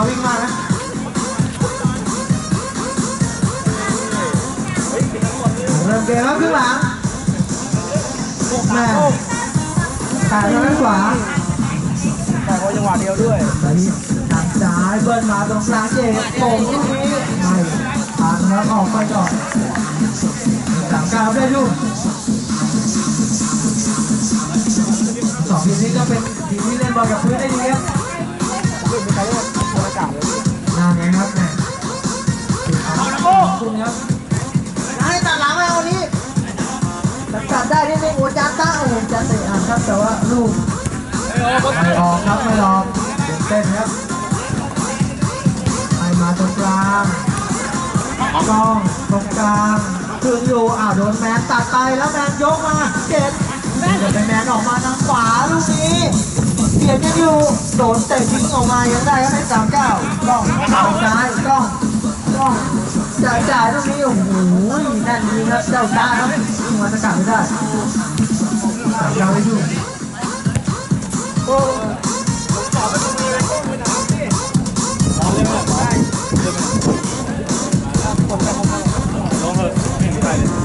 มาวิ่งมานะเริ่มเกมแล้วครึ่งหลังแม่ถ่ายทางด้านขวาแต่เขาจังหวะเดียวด้วยไปทางซ้ายเบิ้ลมาตรงกลางเจ็บโป่งลูกนี้ไม่ทางแล้วออกไปก่อนสามเก้าได้ลูกสองทีมนี้ก็เป็นทีมที่เล่นบอลกับพื้นได้ดีครับขึ้นไปรรยากาศเลยน่าไงครับแม่เอาละโก้คุณครับให้ตัดหลังแล้ววันนี้ตัดได้ที่ไม่โอ้จานตั้งโอ้โหจะเตะอะครับแต่ว่าลูกไม่ออกครับไม่ออกเต้นครับไปมาตรงกลางกล้องตรงกลางคืนอยู่อ้าวโดนแมนตัดไปแล้วแมนยกมาเจ็ดจะเป็นแมนออกมาทางขวาลูกนี้ เปลี่ยนยังอยู่โดนเตะทิ้งออกมายังได้ครับให้สามเก้ากล้องทางซ้ายกล้องกล้องจ่ายจ่ายตรงนี้โอ้โหแน่นดีครับเจ้าตาครับยิงมาสกัดไม่ได้สามเก้าได้ดู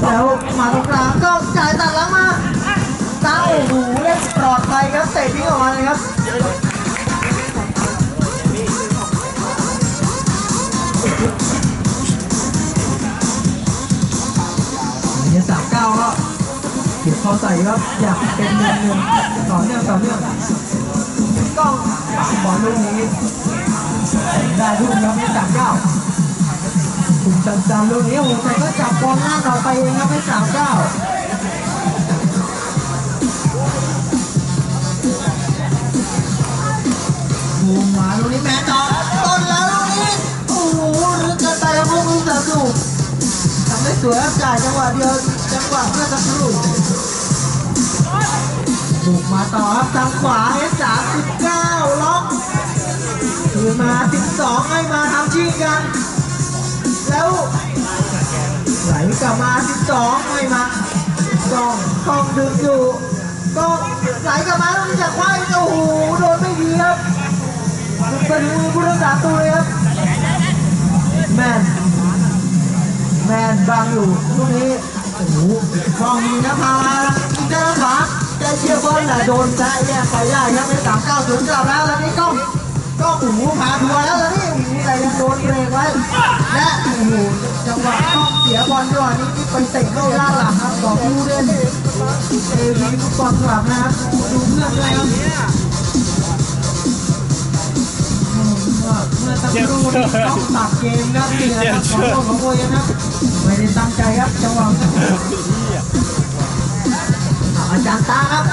แล้วมาตรงกลางก็จ่ายตัดหลังมาตาโอ้โห เนี่ยสามเก้าก็เก็บพอใส่ครับ อยากเป็นเงินเงินต่อเนื่องต่อเนื่องกล้องบอลลูกนี้ได้ลูกครับเนี่ยสามเก้าคุณจันจันลูกนี้โอ้โหแต่ก็จับบอลหน้าเราไปเองครับให้สามเก้า บูมมาลูกนี้แมนต่อต้นแล้วลูกนี้โอ้โหรึกเกินไปครับพวกลูกสามลูทำได้สวยครับจ่ายจังหวะเดียวจังหวะเพื่อสักครู่บุกมาต่อครับทางขวาเอสสามสิบเก้าล็อกคืนมาสิบสองให้มาทำชิงกัน แล้วไหลกลับมา12ไม่มากล้องกล้องดึงอยู่กล้องไหลกลับมาแล้วมันจะคว้าโอ้โหโดนไม่ดีครับ เป็นมือผู้รักษาตัวเลยครับ แมน แมนบังอยู่ลูกนี้โอ้โหกล้องมีนะพาอีกด้ขวาจะเชียร์บอลแต่โดนแซะแยกไปได้ครับเป็นสามเก้าศูนย์กลับแล้วแล้วนี่กล้องกล้องโอ้โหพาทัวร์แล้วแล้วนี่โอ้โหแต่ยังโดนเบรกไว้ และโอ้โหจังหวะต้องเสียบอลจังหวะนี้ที่ไปเตะเข้าด้านหลังครับของผู้เล่นเอวีฟุตบอลคลับนะครับดูเพื่อนด้วยครับ มื่อสักครู่นี้ต้องตัดเกมครับเสียครับของโลกของโวยนะครับไม่ได้ตั้งใจครับจังหวะอะอาจารย์ตาครับ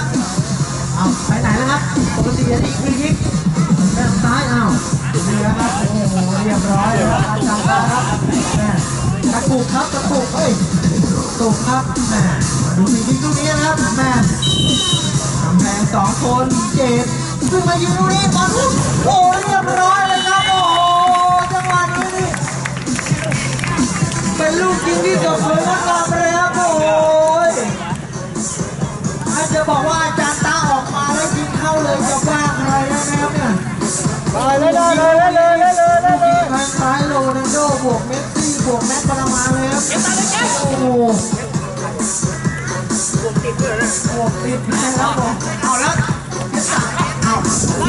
เอาไปไหนแล้วครับปกติจะดีฟรีคิกด้านซ้ายเอานี่ครับโอ้โหเรียบร้อยอาจารย์ตาครับแม่ตะกุกครับตะกุกเอ้ยตุกครับแม่ดูฟรีคิกลูกนี้นะครับแม่กำแพงสองคนเจ็ดซึ่งมายิงลูกนี้บอลพุ่งโอ้เรียบร้อย ที่จบสวยงดงามเลยครับโอ้ยอาจจะบอกว่าอาจารย์ตาออกมาแล้วยิงเข้าเลยจะว่าใครนะครับเนี่ยได้เลยได้เลยได้เลยได้เลยได้เลยคล้ายโรนัลโดบวกเมสซี่บวกแม็กปานามาเลยครับโอ้โหบวกติดนะครับผมเอาแล้วเอา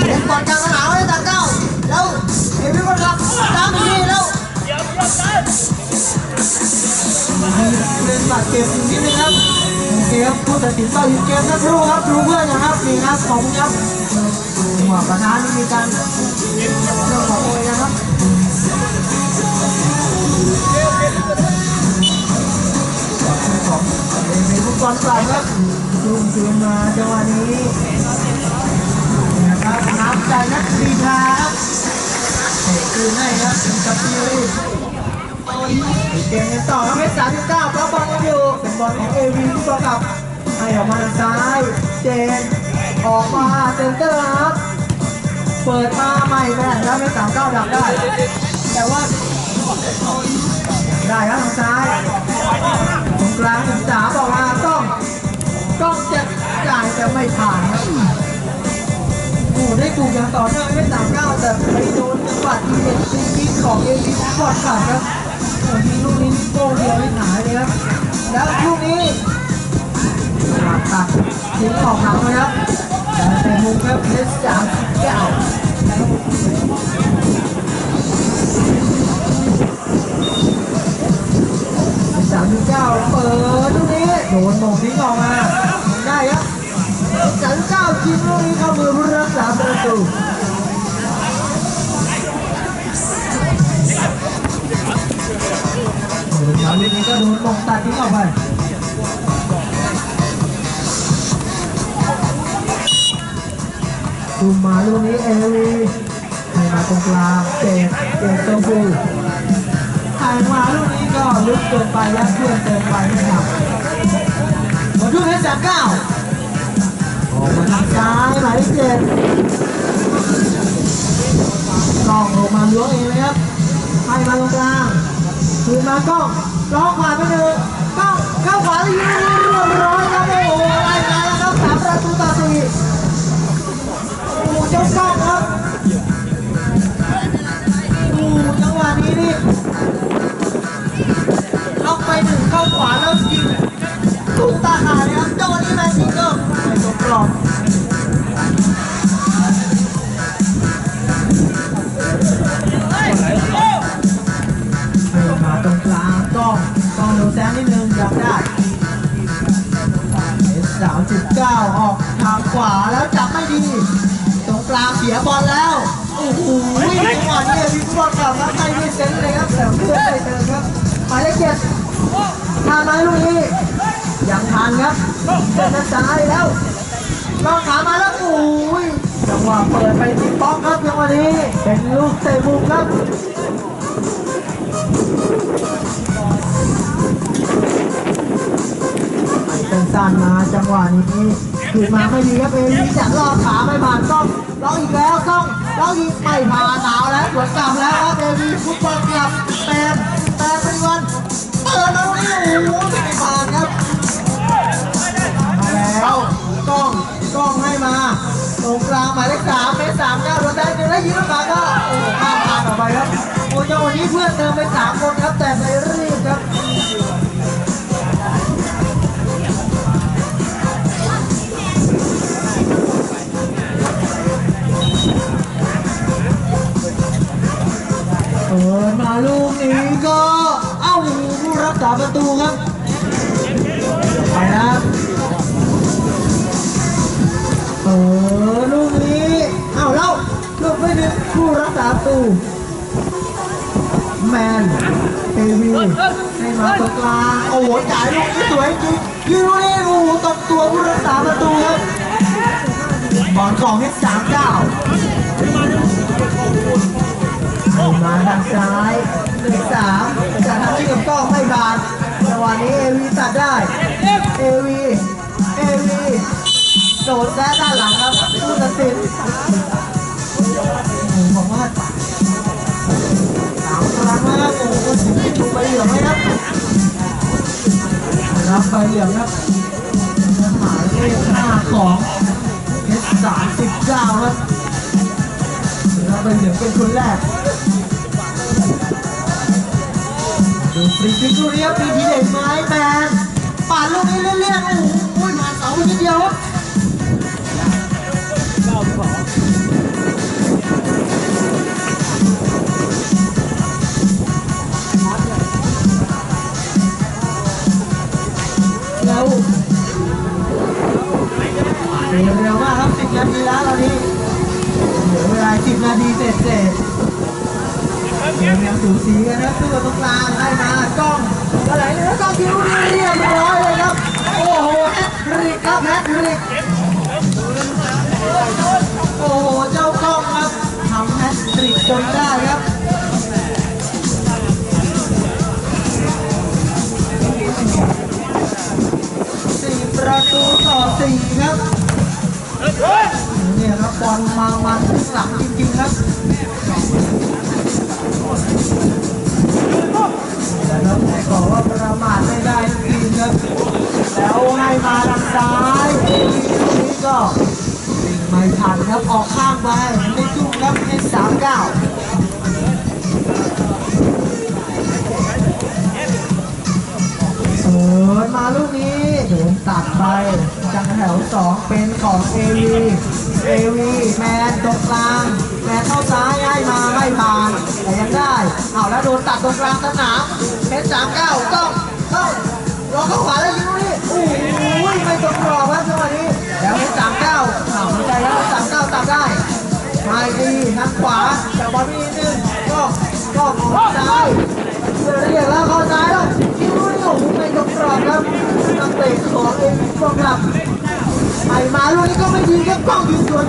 เล่นบอลกลางสนามเลยตาเก้าแล้วเห็นพี่บอลครับตามทีแล้วเล่น บาดเจ็บอยู่นิดนึงครับโอเคครับผู้ตัดสินเป้าอยู่เกมนะครูครับดูเพื่อนนะครับนี่ครับของยับหัวประธานนี่มีการเรื่องของโอยนะครับของเป็นฟุตบอลกลางครับลุงเสียมาจังหวะนี้นะครับน้ำใจนักกีฬาครับเตะคืนให้ครับกับฟิว เกมกันต่อครับเพชรสามสิบเก้ารับอลกันอยู่เป็นบอลของเอวีฟุตบอลกับให้ออกมาทางซ้าย เจน ออกมาเซนเตอร์ครับ เปิดมาใหม่แม่แล้วเพชรสามเก้าดักได้ แต่ว่า ได้ครับทางซ้ายตรงกลางศึกษาบอกว่าต้องต้องจะจ่ายแต่ไม่ผ่านครับโอ้หได้ถูกอย่างต่อเนื่องไม่สามเก้าแต่ไปโดนจังหวะทีเด็ดของเอวีบอลขาดครับ โอ้ทีลูกนี้โก้เดียวไม่หายเลยครับ แล้วลูกนี้ตัดทิ้งออกหลังเลยครับแต่แต่มุมครับเพชรสามสิบเก้าสามสิบเก้าเปิดลูกนี้โดนมงทิ้งออกมาได้ครับสามเก้ายิงลูกนี้เข้ามือผู้รักษาประตู มงตัดทิ้งออกไปดูมาลูกนี้เอวีให้มาตรงกลางเตะเตะตรงกูให้มาลูกนี้ก็ลึกเกินไปและเพื่อนเกินไปไม่ครับหมดลูกที่สามเก้าออกมาทางซ้ายหมายเลขเจ็ดกล้องลงมาล้วงเองเลยครับให้มาตรงกลางคืนมากล้องล้องขวาไปหนึ่งกล้องเข้าขวาแล้วยิงเรียบร้อ ยครั ทานไหมลูกนี้ยังทานครับเดินด้านซ้ายแล้วลองขามาแล้วโอ้ยจังหวะเปิดไปที่ป๊อกครับจังหวะนี้เป็นลูกเตะมุมครับสั้นๆมาจังหวะนี้คืนมาไม่ดีครับเอลีจะลอกขาไม่ผ่านต้องลองอีกแล้วต้องลองอีกไม่ผ่านหนาวแล้วสวนกลับแล้วครับเอลีฟุตบอลกลับแปมแปมเป็นวัน ไม่ผ่านครับมาแล้วกล้องกล้องให้มาตรงกลางหมายเลขสามเมตรสามเก้าโดนได้หนึ่งแล้ยิงมาก็โอ้โหข้ามผ่านออกไปครับโอ้จังหวะนี้เพื่อนเติมไปสามคนครับแต่ไม่รีบครับเปิดมาลูกนี้ก็ ตาประตูครับไปนะครับเปิดลูกนี้เอ้าแล้วลูกไม่ถึงผู้รักษาประตูแมนเอวีให้มาตรงกลางโอ้โหจ่ายลูกนี้สวยจริงยิงลูกนี้โอ้โหตบตัวผู้รักษาประตูครับบอลของที่สามเก้า มาทางซ้ายเลขสามจะทำที่กับกล้องไม่บาดจังหวะนี้เอวีตัดได้ เอวีเอวีโดดแซะด้านหลังครับผู้ตัดสินผมบอกว่าสามครั้งแล้วโอ้โหถูกใบเหลืองไหมครับรับใบเหลืองครับหมายเลขห้าของเพชรสามสิบเก้าครับรับใบเหลืองเป็นคนแรก ดูฟริกลูกนี้ครับมีทีเด็ดไม้แมนปาดลูกนี้เลี่ยๆโอ้โห บอลมามาถึงหลังจริงๆครับแต่ก็ว่าประมาทไม่ได้จริงครับแล้วให้มาทางซ้ายทีนี้ก็วิ่ไม่ทันครับออกข้างไปไม่จุ่มครับเอสามเก้าสวนมาลูกนี้โดนตัดไปจังแถวสองเป็นของเอวี เอวีแมนตรงกลาง แมนเข้าซ้ายให้มาไม่ผ่าน แต่ยังได้ เอาแล้วโดนตัดตรงกลางสนามเพชรสามเก้าต้องเข้ารอเข้าขวาแล้วยิงลูกนี้โอ้โหไม่ตรงกรอบครับจังหวะนี้แล้วเพชรสามเก้าเอ้าวไม่ได้แล้วสามเก้าตัดได้มาดีทางขวาจากบอลนี่นึงก็ก็ขอซ้ายเจอเรียกแล้วเข้าซ้ายแล้วคิวนี่โอ้โหไม่ตรงกรอบครับนักเตะของเองฟองครับไปมาลูกนี้ก็ไม่ดีครับ กล้องยิงสวน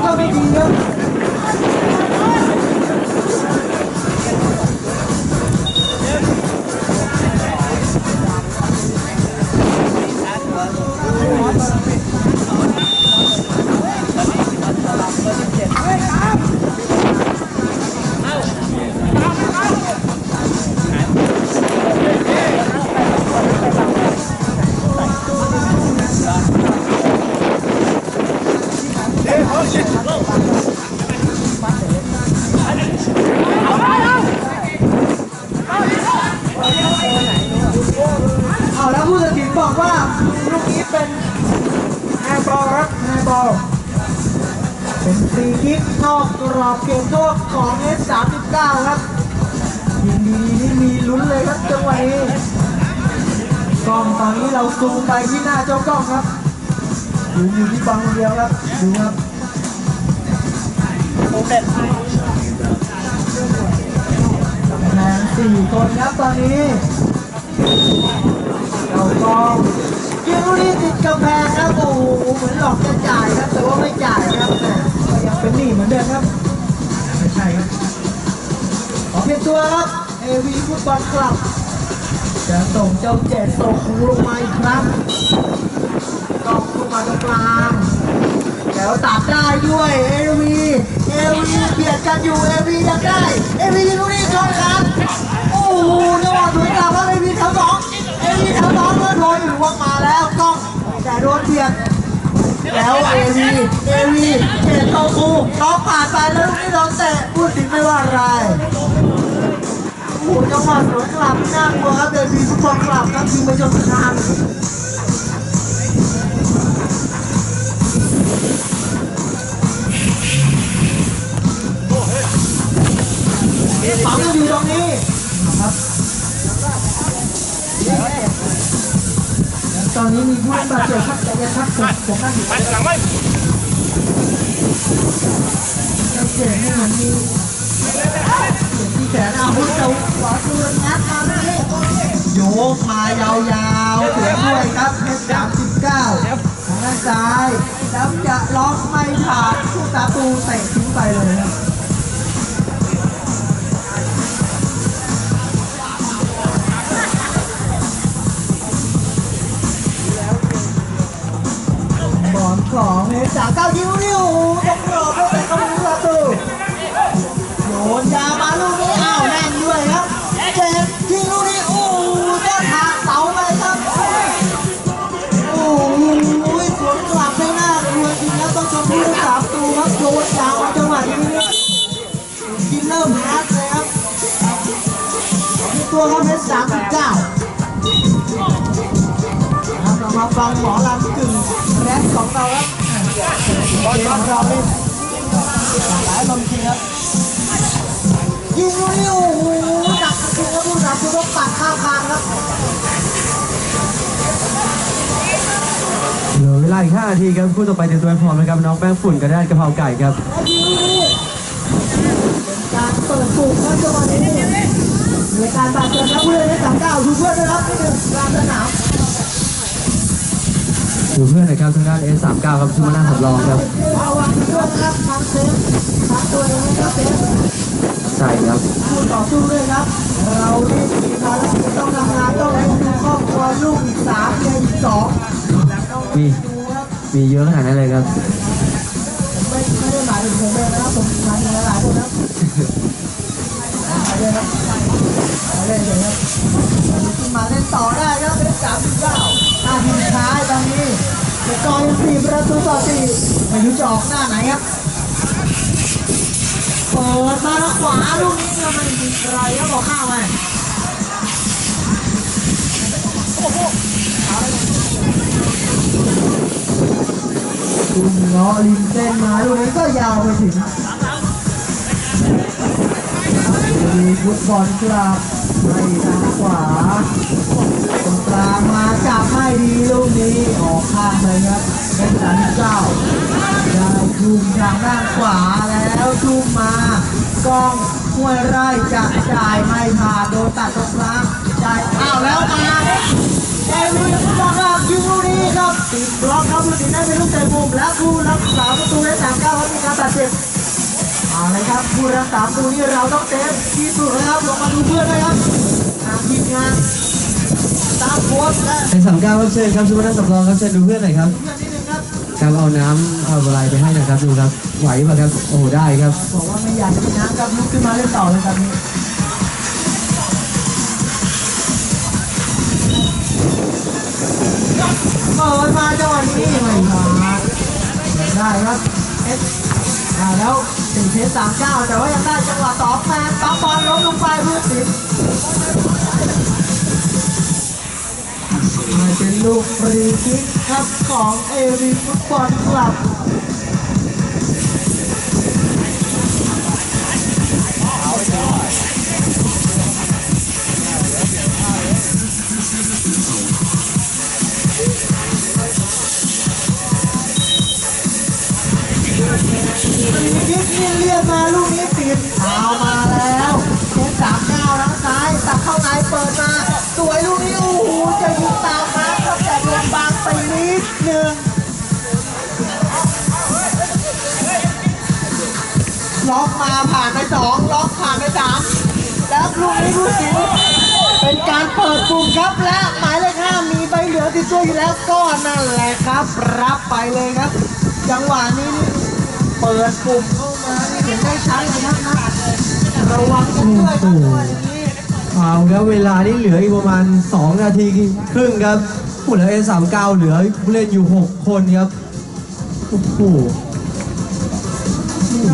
เจ้ากล้องครับดูอยู่ที่บอลคนเดียวครับดูครับโอเด็ดแมนสี่คนครับตอนนี้เรากล้องยิงลูกนี้ติดกำแพงครับโอ้โหเหมือนหลอกจะจ่ายครับแต่ว่าไม่จ่ายครับก็ยังเป็นหนี้เหมือนเดิมครับไม่ใช่ครับขอเปลี่ยนตัวครับเอวีฟุตบอลคลับ จะส่งเจ้าเจ็ดส่งลงมาอีกครั้งกองลงมาตรงกลางแล้วตัดได้ด้วยเอวีเอวีเบียดกันอยู่เอวียังได้เอวียิงลูกนี้ชนครับโอ้โหจังหวะสวยงามครับเอวีแถวสองเอวีแถวสองก็โดนอยู่วงมาแล้วกล้องแต่โดนเบียดแล้วเอวีเอวีเจ็ดโตคูน้องผ่านไปแล้วลูกนี้โดนเตะพูดถึงไม่ว่าอะไร โอ้โหจังหวะสวนกลับน่ากลัวครับเอวีฟุตบอลกลับครับยิงไปจนคางฝังอยู่ตรงนี้ครับตอนนี้มีผู้บาดเจ็บครับแต่ยังครับผมผมนั่งอยู่ไปหลังไม่เจ็บนี่มันมี กมายาวๆสวยด้วยครับเพชรสามสิบเก้าทางด้านซ้ายแล้วจะล็อกไม่ผ่านผู้ตาตูเตะทิ้งไปเลยครับบอลของเพชรสามเก้ายิงนิ้วตรง ริงแล้วต้องชมผู้รักษาประตูครับโยนยาวจังหวะนี้เนี่ยกินเริ่มฮัดเลยครับมีตัวเขาเพชรสามสิบเก้าเรามาฟังหมอลำกึ่งแรปของเราครับบอลของเราเล่นหลายลมจริงครับยิงลูกนี้โอ้โหหนักจริงครับผู้รับผู้ต้องปัดข้ามคานครับ เหลือเวลาอีก5นาทีครับคู่ต่อไปเตรียมตัวให้พร้อมนะครับน้องแป้งฝุ่นกระดานกะเพราไก่ครับแล้วยิงลูกนี้เป็นการเปิดสูงครับจังหวะนี้มีการบาดเจ็บครับผู้เล่นได้สามเก้าดูเพื่อนด้วยครับนี่คือกลางสนามดูเพื่อนหนะครับทางด้าน S39 ครับชุมานาสำรองครับระวังด้วยนะครับทางเซฟทางตัวเองนะครับเซฟใช่ครับผู้ต่อสู้ด้วยครับ เราที่มีภารกิจต้องทำงานต้องเลี้ยงดูครอบครัวลูกอีกสามเมียอีกสองต้องมีดูครับ มีเยอะขนาดนั้นเลยครับ ไม่ไม่ได้หมายถึงผมเองนะครับผมหมายถึงหลายๆคนครับมาเลยครับมาเล่นเลยครับขึ้นมาเล่นต่อได้ครับเป็นสามสิบเก้าหน้าทีมท้ายตอนนี้เกอร์ยังสี่ประตูต่อสี่ไม่รู้จะออกหน้าไหนครับเปิดมาทางขวาลูกนี้ก็ไม่มีใครครับบอกข้าวไป คุณล้อริมเส้นมาลูกนี้ก็ยาวไปถึงมีฟุตบอลกลับให้ทางขวาตรงกลางมาจับไม่ดีลูกนี้ออกข้างเลยครับเป็นสามเก้าได้คุมทางด้านขวาแล้วทุ่มมากล้องห้วยไร่จะจ่ายไม่ผ่านโดนตัดตรงกลางจ่ายอ้าวแล้วมา เอวินฟุตบอลกลับยิงลูกนี้ครับติดบล็อกครับลูกนี้ได้เป็นลูกเตะมุมและผู้รักษาประตูได้สามเก้าครับมีการตัดเจ็บเอาเลยครับผู้รักษาประตูนี่เราต้องเต็มที่สุดนะครับลงมาดูเพื่อนนะครับทางทีมงานตามโค้ชและในสามเก้าครับเชิญครับชุดนักสำรองครับเชิญดูเพื่อนหน่อยครับ เพื่อนนิดนึงครับครับเอาน้ำเอาอะไรไปให้หนะครับดูครับไหวป่ะครับโอ้ได้ครับ บอกว่าไม่อยากกินน้ำครับลุกขึ้นมาเล่นต่อเลยครับนี้ ดมาจังหวะนี้ไม่มาได้ครับเอสแล้วถึงเทสสามเก้าแต่ว่ายังได้จังหวะต่อแฟนปั๊มบอลล้มลงไปเพื่อติดมาเป็นลูกฟรีคิกครับของเอริฟุตบอลคลับ เอามาแล้วเจ็ดสามเก้าทางซ้ายตัดเข้าในเปิดมา สวยลูกนี้โอ้โหจะยิงตามมาครับแต่โดนบางไปนิดนึงล็อกมาผ่านไปสองล็อกผ่านไปสามแล้วลูกนี้ลูกสิวเป็นการเปิดปุ่มครับและหมายเลขห้ามีใบเหลืองติดตัวอยู่แล้วก็นั่นแหละครับ รับไปเลยครับ จังหวะนี้เปิดปุ่ม เข้ามานี่เห็นได้ชัดเลยครับนะระวังกันด้วยครับจังหวะอย่างนี้เอาครับเวลานี่เหลืออีกประมาณ 2 นาทีครึ่งครับผู้เลือเอสามเก้าเหลือผู้เล่นอยู่ 6 คนครับโอ้โห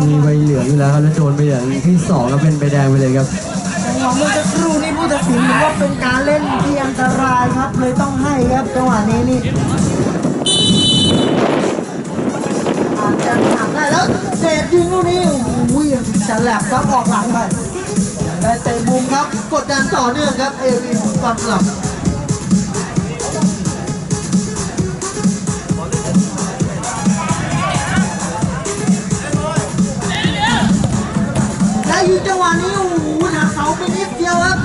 มีใบเหลืองอยู่แล้วครับแล้วโดนใบเหลืองที่สองก็เป็นใบแดงไปเลยครับจังหวะเมื่อสักครู่นี้ผู้ตัดสินถือว่าเป็นการเล่นที่อันตรายครับเลยต้องให้ครับจังหวะนี้นี่อาจจะหักได้แล้ว เศษยิงลูกนี้โอ้โหฉลับครับออกหลังไปได้เตะมุมครับ กดดันต่อเนื่องครับ เอวีฟังหลับและยิงจังหวะนี้โอ้โหหนักเสาไปนิดเดียวครับ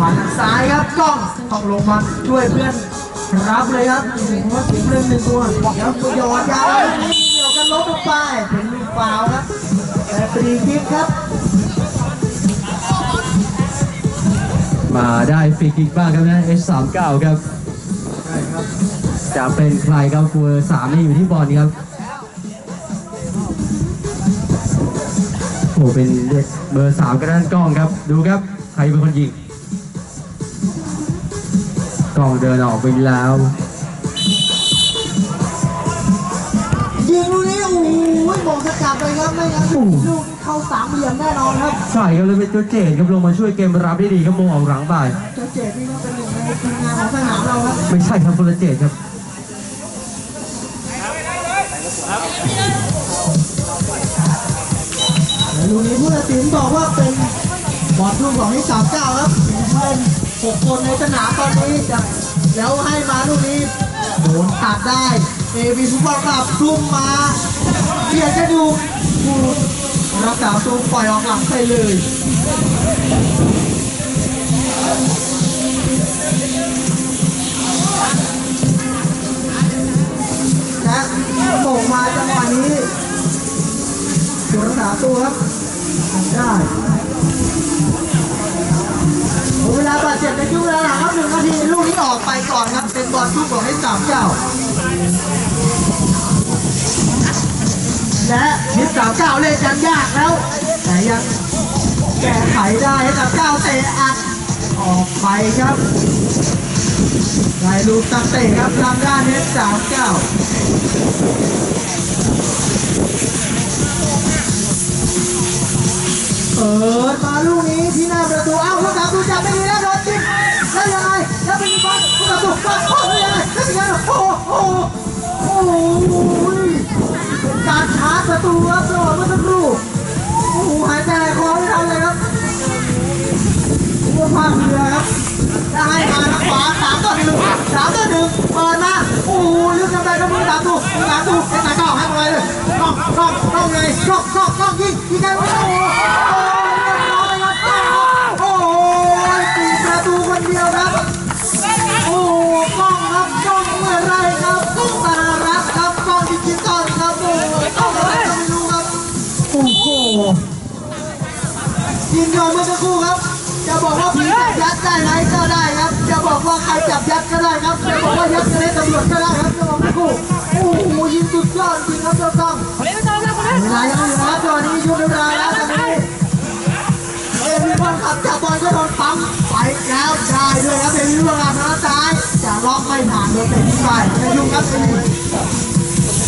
มาทางซ้ายครับกล้องต้องลงมาช่วยเพื่อน รับเลยครับถึงว่าถึงเรื่องหนึ่งตัวแล้วตัวยอดยาวนี่เกี่ยวกันลบลงไปเป็นลูกฟาวล์ครับแต่ฟรีคิกครับ มาได้ฟรีคิกบ้างครับนะ S39 ครับใช่ครับ จะเป็นใครครับเบอร์สามนี่อยู่ที่บอลครับโอ้เป็นเด็กเบอร์สามกระด้านกล้องครับ ดูครับ ใครเป็นคนยิง กล้องเดินออกไปแล้ว ยิงลูกนี้โอ้โหมองสกัดเลยครับ ไม่งั้นลูกนี้เข้าสามเหลี่ยมแน่นอนครับ ใช่ครับเลยเป็นตัวเจดครับลงมาช่วยเกมรับได้ดีครับมงออกหลังบ่ายเจ้าเจดนี่ก็เป็นหนึ่งในทีมงานของสนามเราครับ ไม่ใช่ครับคนละเจดครับและลูกนี้ผู้ตัดสินบอกว่าเป็นบอลลูกของที่สามเก้าครับผู้เล่น หกคนในสนามตอนนี้จะแล้วให้มาลูกนี้โดนตัดได้ เอวีฟุตบอลกลับทุ่มมาเพียงจะดูผู้รักษาตัวปล่อยออกหลังไปเลยและส่งมาจังหวะนี้ตัวรักษาตัวครับได้ เวลาบาดเจ็บในช่วงเวลาหลังครับหนึ่งนาทีลูกนี้ออกไปก่อนครับเป็นบอลทุกของให้สามเจ้า และมิสสามเก้าเล่นยังยากแล้ว แต่ยังแก้ไขได้ให้สามเก้าเตะอัดออกไปครับได้ลูกตัดเตะครับทางด้านเฮดสามเก้า เปิดมาลูกนี้ที่หน้าประตูเอ้าผู้สามตูจับไม่ดีแล้วโดนจิ้มแล้วยังไงแล้วเป็นบอลผู้สามตูบอลโอ้ยยังไงแล้ยังไงโอ้โหโอ้โหเป็นการชาร์จประตูแล้วสงวะเมื่อสักครู่โอ้โหหายใจคอไม่ทันเลยครับผู้ภาคเรือครับได้มาทางขวาสามต่อหนึ่งสามต่อหนึ่งเปิดมาโอ้โหลึกลงไปครับผู้สามตูผู้สามตูเป็นสายเก่าให้มาเลยกล้องกล้องกล้องเลยกล้องกล้องกล้องยิงยิงได้โอ้โห ได้ไหมก็ได้ครับ จะบอกว่าใครจับยัดก็ได้ครับ จะบอกว่ายัดจะได้ตำรวจก็ได้ครับจะบอกกูโอ้โหยิงสุดยอดจริงครับเจ้ากล้องเวลายังไม่เหลือครับตอนนี้ยุบเวลาแล้วตอนนี้เอ็มวีบอลขับจับบอลก็โดนปั๊มไปแล้วได้ด้วยครับเอ็มวีบอลขับทางซ้ายจะล็อกไม่ผ่านโดนเตะทิ้งไปไม่ยุ่งครับเอ็มวี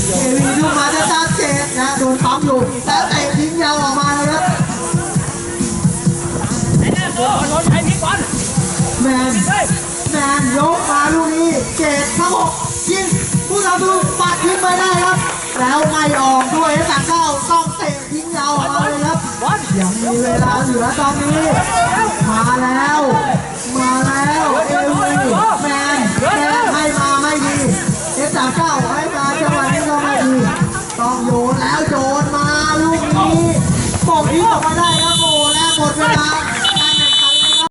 เอวีดูมาจะตาเจ็ดนะโดนปั๊มอยู่แล้วเตะทิ้งยาวออกมาเลยครับ แมนแมนยกมาลูกนี้เจ็ดเท่าหกยิงผู้ทำดูปัดขึ้นไปได้ครับ แล้วไม่ออกด้วยตักเข้าต้องเตะทิ้งยาวอาเลยครับยังมีเวลาเหลือตอนนี้มาแล้ว มาแล้วเอวีแมนแมนให้มาไม่ดีเอสาเก้าให้มาจังหวะนี้ก็ไม่ดีต้องโยนแล้วโยนมาลูกนี้ปกอีกออกมาได้ครับโอ้แล้วหมดเวลา